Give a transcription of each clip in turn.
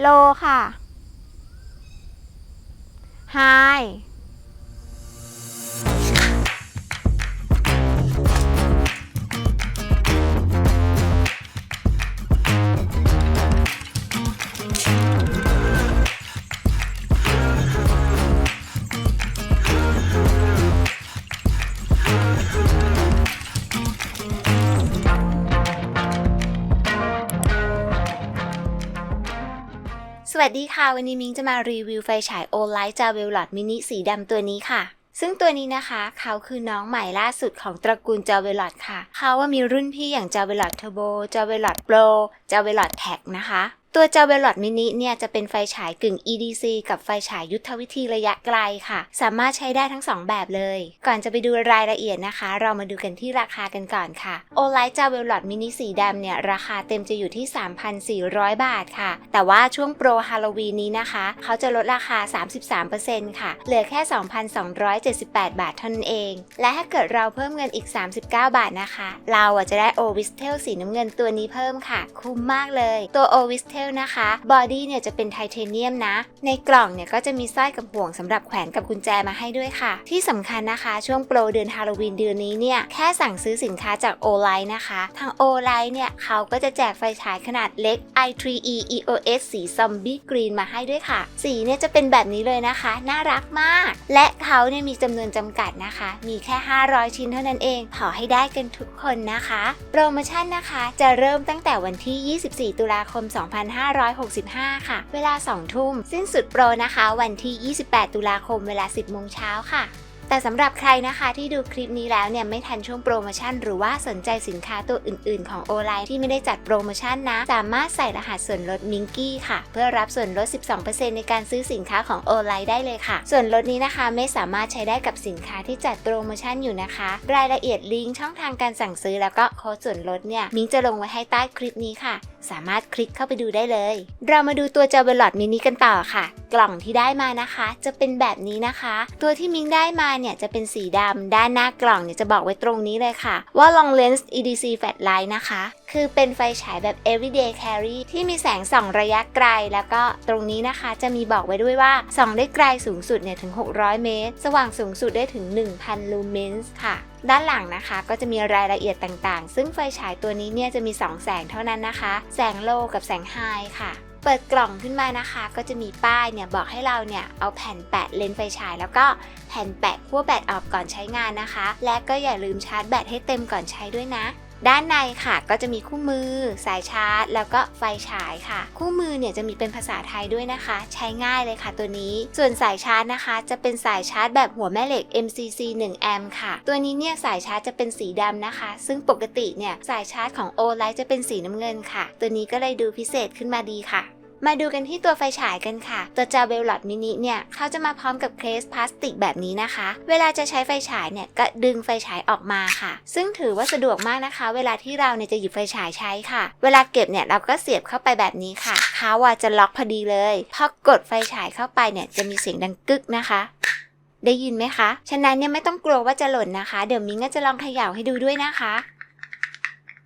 โลค่ะไฮ วัสดีค่ะ วันนี้มิงจะมารีวิวไฟฉาย o l i g h t Javelot Mini สีดำตัวนี้ค่ะ ซึ่งตัวนี้นะคะ เขาคือน้องใหม่ล่าสุดของตระกูลจาเวลลอดค่ะ เขาว่ามีรุ่นพี่อย่างจาเวลลอดเทอร์โบจาเวลลอดโปรจาเวลลอดแท็กนะคะ ตัว Javelot Mini เนี่ยจะเป็นไฟฉายกึ่ง EDC กับไฟฉายยุทธวิธีระยะไกลค่ะ สามารถใช้ได้ทั้ง 2 แบบเลย ก่อนจะไปดูรายละเอียดนะคะ เรามาดูกันที่ราคากันก่อนค่ะ o l i g h t Javelot Mini สีดำเนี่ยราคาเต็มจะอยู่ที่ 3,400 บาทค่ะ แต่ว่าช่วงโปรฮาโลวีนนี้นะคะ เขาจะลดราคา 33%ค่ะ เหลือแค่ 2,278 บาทเท่านั้นเอง และถ้าเกิดเราเพิ่มเงินอีก 39 บาทนะคะ เราจะได้ o v i s t e l สีน้ำเงินตัวนี้เพิ่มค่ะ คุ้มมากเลย ตัว o v i s t e l นะคะบอดี้เนี่ยจะเป็นไทเทเนียมนะ ในกล่องเนี่ยก็จะมีสร้อยกับห่วงสำหรับแขวนกับกุญแจมาให้ด้วยค่ะ ที่สำคัญนะคะช่วงโปรเดือนฮาโลวีนเดือนนี้เนี่ยแค่สั่งซื้อสินค้าจาก o l i นะคะ ทาง o l i เนี่ยเขาก็จะแจกไฟฉายขนาดเล็ก i3e EOS สีซอมบี้กรีนมาให้ด้วยค่ะ สีเนี่ยจะเป็นแบบนี้เลยนะคะ น่ารักมาก และเขาเนี่ยมีจำนวนจำกัดนะคะ มีแค่ 500 ชิ้นเท่านั้นเองขอให้ได้กันทุกคนนะคะ โปรโมชั่นนะคะจะเริ่มตั้งแต่วันที่ 24 ตุลาคม2565 ค่ะ เวลา 2 ทุ่ม สิ้นสุดโปรนะคะ วันที่ 28 ตุลาคมเวลา 10โมงเช้าค่ะ แต่สำหรับใครนะคะที่ดูคลิปนี้แล้วเนี่ยไม่ทันช่วงโปรโมชั่น หรือว่าสนใจสินค้าตัวอื่นๆ ของโอไลที่ไม่ได้จัดโปรโมชั่นนะ สามารถใส่รหัสส่วนลดมิงกี้ค่ะ เพื่อรับส่วนลด 12%ในการซื้อสินค้าของโอไลได้เลยค่ะ ส่วนลดนี้นะคะไม่สามารถใช้ได้กับสินค้าที่จัดโปรโมชั่นอยู่นะคะ รายละเอียดลิงก์ช่องทางการสั่งซื้อแล้วก็โค้ดส่วนลดเนี่ยมิงจะลงไว้ให้ใต้คลิปนี้ค่ะ สามารถคลิกเข้าไปดูได้เลย เรามาดูตัวเจเวลอดมินิกันต่อค่ะ กล่องที่ได้มานะคะ จะเป็นแบบนี้นะคะ ตัวที่มิงได้มาเนี่ยจะเป็นสีดำด้านหน้ากล่องเนี่ยจะบอกไว้ตรงนี้เลยค่ะ ว่า long lens EDC flat light นะคะ คือเป็นไฟฉายแบบ everyday carry ที่มีแสงส่องระยะไกล แล้วก็ตรงนี้นะคะจะมีบอกไว้ด้วยว่าส่องได้ไกลสูงสุดเนี่ยถึง 600 เมตร สว่างสูงสุดได้ถึง 1,000 ลูเมนส์ค่ะด้านหลังนะคะก็จะมีรายละเอียดต่างๆ ซึ่งไฟฉายตัวนี้เนี่ยจะมี 2 แสงเท่านั้นนะคะ แสงโลกับแสงไฮค่ะ เปิดกล่องขึ้นมานะคะ ก็จะมีป้ายเนี่ยบอกให้เราเนี่ยเอาแผ่นแปะเลนส์ไฟฉาย แล้วก็แผ่นแปะขั้วแบตออกก่อนใช้งานนะคะ และก็อย่าลืมชาร์จแบตให้เต็มก่อนใช้ด้วยนะ ด้านในค่ะก็จะมีคู่มือ สายชาร์จ แล้วก็ไฟฉายค่ะ คู่มือเนี่ยจะมีเป็นภาษาไทยด้วยนะคะ ใช้ง่ายเลยค่ะตัวนี้ ส่วนสายชาร์จนะคะ จะเป็นสายชาร์จแบบหัวแม่เหล็ก MCC 1 a m ค่ะ ตัวนี้เนี่ยสายชาร์จจะเป็นสีดำนะคะ ซึ่งปกติเนี่ยสายชาร์จของโอไลท์จะเป็นสีน้ำเงินค่ะ ตัวนี้ก็เลยดูพิเศษขึ้นมาดีค่ะ มาดูกันที่ตัวไฟฉายกันค่ะ ตัวจาเบลลอดมินิเนี่ยเขาจะมาพร้อมกับเคสพลาสติกแบบนี้นะคะ เวลาจะใช้ไฟฉายเนี่ยก็ดึงไฟฉายออกมาค่ะ ซึ่งถือว่าสะดวกมากนะคะ เวลาที่เราเนี่ยจะหยิบไฟฉายใช้ค่ะ เวลาเก็บเนี่ยเราก็เสียบเข้าไปแบบนี้ค่ะเขาอะจะล็อกพอดีเลยพอกดไฟฉายเข้าไปเนี่ยจะมีเสียงดังกึกนะคะได้ยินไหมคะ ฉะนั้นเนี่ยไม่ต้องกลัวว่าจะหล่นนะคะ เดี๋ยวมิ้งก็จะลองเขย่าให้ดูด้วยนะคะ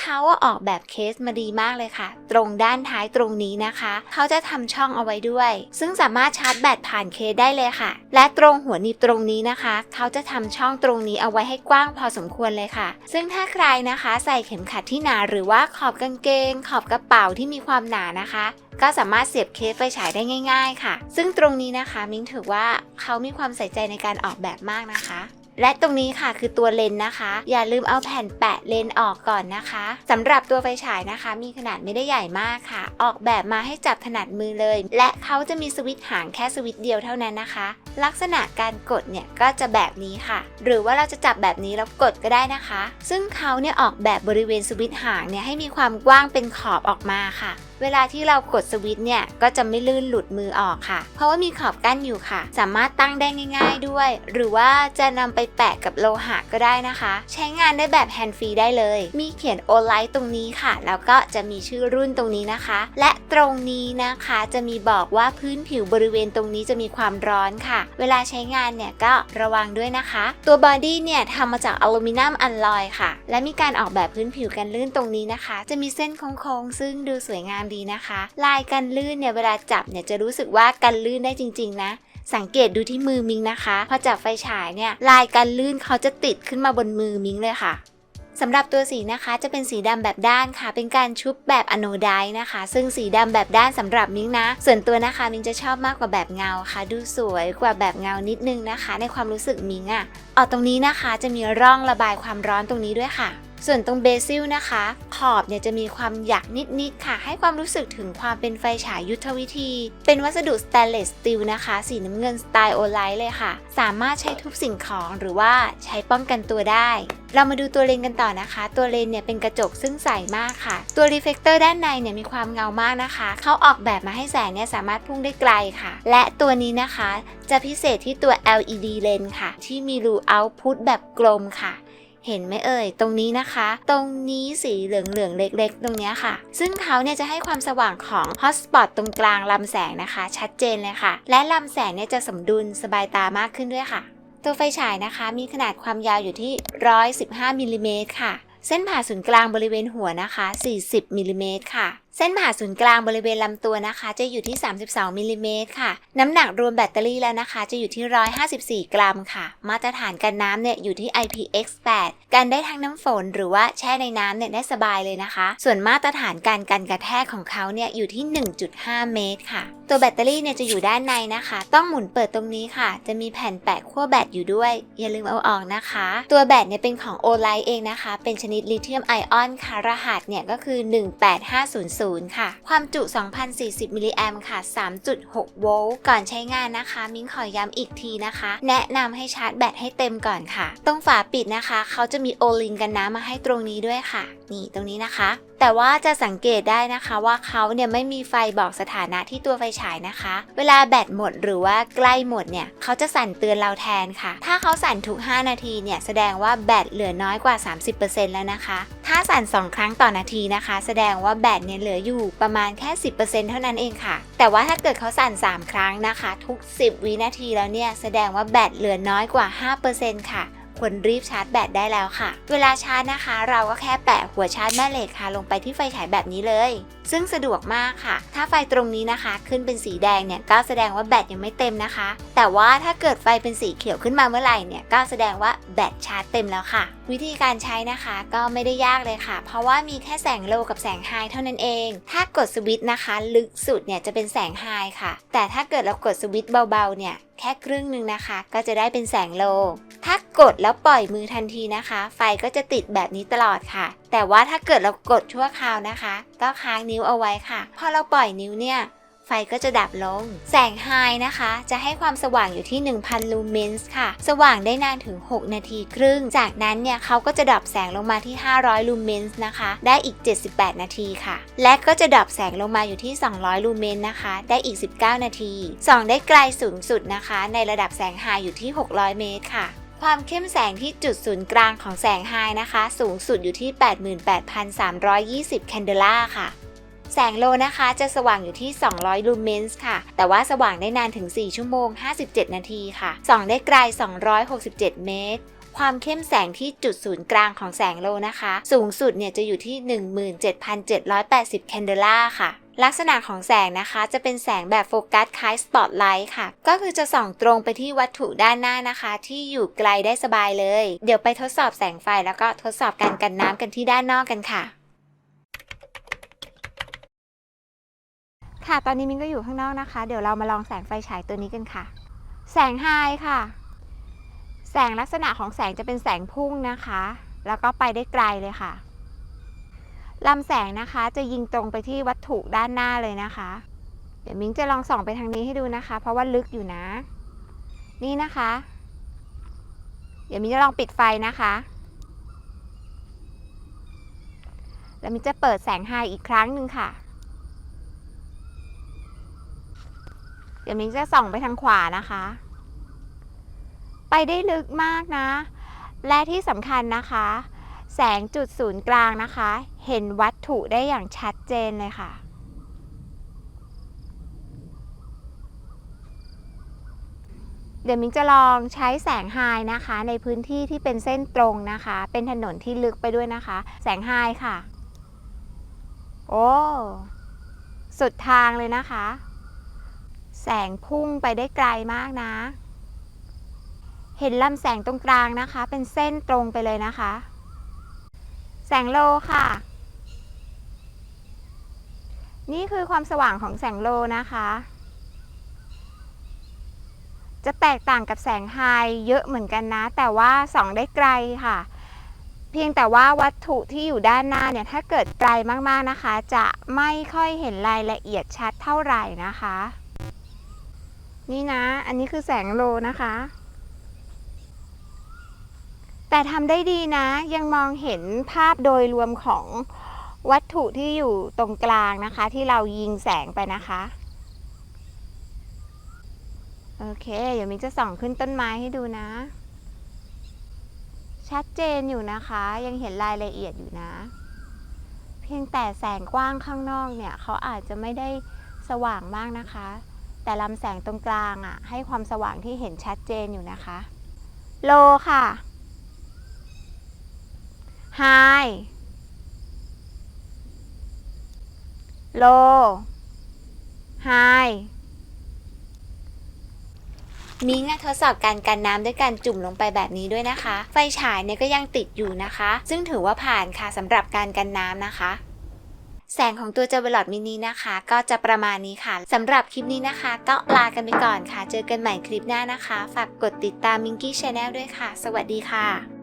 เขาออกแบบเคสมาดีมากเลยค่ะ ตรงด้านท้ายตรงนี้นะคะ เขาจะทำช่องเอาไว้ด้วย ซึ่งสามารถชาร์จแบตผ่านเคสได้เลยค่ะ และตรงหัวนีบตรงนี้นะคะ เขาจะทำช่องตรงนี้เอาไว้ให้กว้างพอสมควรเลยค่ะ ซึ่งถ้าใครนะคะใส่เข็มขัดที่หนาหรือว่าขอบกางเกง ขอบกระเป๋าที่มีความหนานะคะก็สามารถเสียบเคสไฟฉายได้ง่าย ๆ ค่ะ ซึ่งตรงนี้นะคะ มิ้งถือว่าเขามีความใส่ใจในการออกแบบมากนะคะ และตรงนี้ค่ะคือตัวเลนส์นะคะ อย่าลืมเอาแผ่นแปะเลนส์ออกก่อนนะคะสำหรับตัวไฟฉายนะคะ มีขนาดไม่ได้ใหญ่มากค่ะ ออกแบบมาให้จับถนัดมือเลย และเขาจะมีสวิตช์หางแค่สวิตช์เดียวเท่านั้นนะคะ ลักษณะการกดเนี่ยก็จะแบบนี้ค่ะ หรือว่าเราจะจับแบบนี้แล้วกดก็ได้นะคะ ซึ่งเขาเนี่ยออกแบบบริเวณสวิตช์หางเนี่ยให้มีความกว้างเป็นขอบออกมาค่ะ เวลาที่เรากดสวิตช์เนี่ยก็จะไม่ลื่นหลุดมือออกค่ะ เพราะว่ามีขอบกั้นอยู่ค่ะ สามารถตั้งได้ง่าย ๆด้วย หรือว่าจะนำไปแปะกับโลหะก็ได้นะคะ ใช้งานได้แบบแฮนด์ฟรีได้เลย มีเขียนโอไลท์ตรงนี้ค่ะ แล้วก็จะมีชื่อรุ่นตรงนี้นะคะ และตรงนี้นะคะจะมีบอกว่าพื้นผิวบริเวณตรงนี้จะมีความร้อนค่ะเวลาใช้งานเนี่ยก็ระวังด้วยนะคะ ตัวบอดี้เนี่ยทำมาจากอลูมิเนียมอัลลอยค่ะ และมีการออกแบบพื้นผิวกันลื่นตรงนี้นะคะ จะมีเส้นโค้งๆ ซึ่งดูสวยงามดีนะคะ ลายกันลื่นเนี่ยเวลาจับเนี่ยจะรู้สึกว่ากันลื่นได้จริง ๆ นะสังเกตดูที่มือมิงนะคะ พอจับไฟฉายเนี่ยลายกันลื่นเขาจะติดขึ้นมาบนมือมิงเลยค่ะ สำหรับตัวสีนะคะจะเป็นสีดำแบบด้านค่ะ เป็นการชุบแบบอโนไดนะคะ ซึ่งสีดำแบบด้านสำหรับมิ้งนะ ส่วนตัวนะคะมิ้งจะชอบมากกว่าแบบเงาค่ะ ดูสวยกว่าแบบเงานิดนึงนะคะ ในความรู้สึกมิ้งอะ่ะออกตรงนี้นะคะจะมีร่องระบายความร้อนตรงนี้ด้วยค่ะ ส่วนตรงเบซิลนะคะ ขอบเนี่ยจะมีความหยักนิดๆค่ะ ให้ความรู้สึกถึงความเป็นไฟฉายยุทธวิธี เป็นวัสดุสแตนเลสสตีลนะคะ สีน้ำเงินสไตล์โอไลท์เลยค่ะ สามารถใช้ทุบสิ่งของหรือว่าใช้ป้องกันตัวได้ เรามาดูตัวเลนกันต่อนะคะ ตัวเลนเนี่ยเป็นกระจกซึ่งใสมากค่ะ ตัวรีเฟกเตอร์ด้านในเนี่ยมีความเงามากนะคะ เขาออกแบบมาให้แสงเนี่ยสามารถพุ่งได้ไกลค่ะ และตัวนี้นะคะ จะพิเศษที่ตัว LED เลนค่ะ ที่มีรูเอาต์พุตแบบกลมค่ะ เห็นไหมเอ่ย ตรงนี้นะคะ ตรงนี้สีเหลืองๆเล็ก ๆ ตรงนี้ค่ะ ซึ่งเขาเนี่ยจะให้ความสว่างของฮอตสปอตตรงกลางลำแสงนะคะ ชัดเจนเลยค่ะ และลำแสงเนี่ยจะสมดุลสบายตามากขึ้นด้วยค่ะ ตัวไฟฉายนะคะมีขนาดความยาวอยู่ที่ 115มิลลิเมตรค่ะ เส้นผ่าศูนย์กลางบริเวณหัวนะคะ 40มิลลิเมตรค่ะ เส้นผ่าศูนย์กลางบริเวณลำตัวนะคะ จะอยู่ที่ 32มิลลิเมตรค่ะ น้ำหนักรวมแบตเตอรี่แล้วนะคะ จะอยู่ที่ 154 กรัมค่ะ มาตรฐานกันน้ำเนี่ยอยู่ที่ IPX8 กันได้ทั้งน้ำฝนหรือว่าแช่ในน้ำเนี่ยได้สบายเลยนะคะ ส่วนมาตรฐานการกันกระแทกของเขาเนี่ยอยู่ที่ 1.5 เมตรค่ะ ตัวแบตเตอรี่เนี่ยจะอยู่ด้านในนะคะ ต้องหมุนเปิดตรงนี้ค่ะ จะมีแผ่นแปะขั้วแบตอยู่ด้วย อย่าลืมเอาออกนะคะ ตัวแบตเนี่ยเป็นของ o l i t เองนะคะ เป็นชนิดลิเธียมไอออนค่ะ รหัสเนี่ยก็คือ 18500ค่ะ ความจุ 2,040 มิลลิแอมค่ะ 3.6 โวลต์ ก่อนใช้งานนะคะ มิ้งขอย้ำอีกทีนะคะ แนะนำให้ชาร์จแบตให้เต็มก่อนค่ะ ตรงฝาปิดนะคะ เขาจะมีโอลิงกันน้ำมาให้ตรงนี้ด้วยค่ะ นี่ตรงนี้นะคะแต่ว่าจะสังเกตได้นะคะว่าเขาเนี่ยไม่มีไฟบอกสถานะที่ตัวไฟฉายนะคะ เวลาแบตหมดหรือว่าใกล้หมดเนี่ยเขาจะสั่นเตือนเราแทนค่ะ ถ้าเขาสั่นทุก 5 นาทีเนี่ยแสดงว่าแบตเหลือน้อยกว่า 30%แล้วนะคะ ถ้าสั่น 2 ครั้งต่อนาทีนะคะ แสดงว่าแบตเนี่ยเหลืออยู่ประมาณแค่ 10%เท่านั้นเองค่ะ แต่ว่าถ้าเกิดเขาสั่น 3 ครั้งนะคะ ทุก 10 วินาทีแล้วเนี่ยแสดงว่าแบตเหลือน้อยกว่า 5%ค่ะ ควรรีบชาร์จแบตได้แล้วค่ะ เวลาชาร์จนะคะ เราก็แค่แปะหัวชาร์จแม่เหล็กค่ะ ลงไปที่ไฟฉายแบบนี้เลย ซึ่งสะดวกมากค่ะ ถ้าไฟตรงนี้นะคะ ขึ้นเป็นสีแดงเนี่ยก็แสดงว่าแบตยังไม่เต็มนะคะ แต่ว่าถ้าเกิดไฟเป็นสีเขียวขึ้นมาเมื่อไหร่เนี่ยก็แสดงว่าแบตชาร์จเต็มแล้วค่ะ วิธีการใช้นะคะก็ไม่ได้ยากเลยค่ะ เพราะว่ามีแค่แสงโลกับแสงไฮเท่านั้นเอง ถ้ากดสวิตช์นะคะ ลึกสุดเนี่ยจะเป็นแสงไฮค่ะ แต่ถ้าเกิดเรากดสวิตช์เบาๆเนี่ยแค่ครึ่งหนึ่งนะคะ ก็จะได้เป็นแสงโล ถ้ากดแล้วปล่อยมือทันทีนะคะ ไฟก็จะติดแบบนี้ตลอดค่ะ แต่ว่าถ้าเกิดเรากดชั่วคราวนะคะก็ค้างนิ้วเอาไว้ค่ะ พอเราปล่อยนิ้วเนี่ย ไฟก็จะดับลง แสงไฮนะคะ จะให้ความสว่างอยู่ที่ 1,000 ลูเมนส์ค่ะ สว่างได้นานถึง 6 นาทีครึ่ง จากนั้นเนี่ยเขาก็จะดับแสงลงมาที่ 500 ลูเมนส์นะคะ ได้อีก 78 นาทีค่ะ และก็จะดับแสงลงมาอยู่ที่ 200 ลูเมนนะคะ ได้อีก 19 นาทีส่องได้ไกลสูงสุดนะคะ ในระดับแสงไฮอยู่ที่ 600 เมตรค่ะ ความเข้มแสงที่จุดศูนย์กลางของแสงไฮนะคะ สูงสุดอยู่ที่ 88,320 แคนเดล่าค่ะ แสงโลนะคะจะสว่างอยู่ที่ 200 ลูเมนส์ค่ะ แต่ว่าสว่างได้นานถึง 4 ชั่วโมง 57 นาทีค่ะ ส่องได้ไกล 267 เมตร ความเข้มแสงที่จุดศูนย์กลางของแสงโลนะคะ สูงสุดเนี่ยจะอยู่ที่ 17,780 แคนเดล่าค่ะ ลักษณะของแสงนะคะ จะเป็นแสงแบบโฟกัสคล้ายสปอตไลท์ค่ะ ก็คือจะส่องตรงไปที่วัตถุด้านหน้านะคะ ที่อยู่ไกลได้สบายเลย เดี๋ยวไปทดสอบแสงไฟแล้วก็ทดสอบการกันน้ำกันที่ด้านนอกกันค่ะ ค่ะตอนนี้มินก็อยู่ข้างนอกนะคะ เดี๋ยวเรามาลองแสงไฟฉายตัวนี้กันค่ะ แสงไฮค่ะ แสงลักษณะของแสงจะเป็นแสงพุ่งนะคะ แล้วก็ไปได้ไกลเลยค่ะ ลำแสงนะคะจะยิงตรงไปที่วัตถุด้านหน้าเลยนะคะ เดี๋ยวมิงจะลองส่องไปทางนี้ให้ดูนะคะ เพราะว่าลึกอยู่นะ นี่นะคะ เดี๋ยวมิงจะลองปิดไฟนะคะ แล้วมิงจะเปิดแสงไฮอีกครั้งหนึ่งค่ะ เดี๋ยวมิงจะส่องไปทางขวานะคะ ไปได้ลึกมากนะ และที่สำคัญนะคะ แสงจุดศูนย์กลางนะคะ เห็นวัตถุได้อย่างชัดเจนเลยค่ะ เดี๋ยวมิ้งจะลองใช้แสงไฮนะคะ ในพื้นที่ที่เป็นเส้นตรงนะคะ เป็นถนนที่ลึกไปด้วยนะคะ แสงไฮค่ะ โอ้สุดทางเลยนะคะ แสงพุ่งไปได้ไกลมากนะ เห็นลำแสงตรงกลางนะคะ เป็นเส้นตรงไปเลยนะคะ แสงโลค่ะ นี่คือความสว่างของแสงโลนะคะ จะแตกต่างกับแสงไฮเยอะเหมือนกันนะ แต่ว่าส่องได้ไกลค่ะ เพียงแต่ว่าวัตถุที่อยู่ด้านหน้าเนี่ยถ้าเกิดไกลมากๆนะคะ จะไม่ค่อยเห็นรายละเอียดชัดเท่าไหร่นะคะ นี่นะ อันนี้คือแสงโลนะคะ แต่ทำได้ดีนะ ยังมองเห็นภาพโดยรวมของวัตถุที่อยู่ตรงกลางนะคะ ที่เรายิงแสงไปนะคะ โอเคเดี๋ยวมิ้นจะส่องขึ้นต้นไม้ให้ดูนะ ชัดเจนอยู่นะคะ ยังเห็นรายละเอียดอยู่นะ เพียงแต่แสงกว้างข้างนอกเนี่ย เขาอาจจะไม่ได้สว่างมากนะคะ แต่ลำแสงตรงกลางอะ่ะ ให้ความสว่างที่เห็นชัดเจนอยู่นะคะ โลค่ะ ไฮโลไฮมิงอะทดสอบการกันน้ำด้วยการจุ่มลงไปแบบนี้ด้วยนะคะ ไฟฉายเนี่ยก็ยังติดอยู่นะคะ ซึ่งถือว่าผ่านค่ะสำหรับการกันน้ำนะคะ แสงของตัวเจเวลอดมินินะคะ ก็จะประมาณนี้ค่ะสำหรับคลิปนี้นะคะ ก็ลากันไปก่อนค่ะ เจอกันใหม่คลิปหน้านะคะ ฝากกดติดตามมิงกี้ชาแนลด้วยค่ะ สวัสดีค่ะ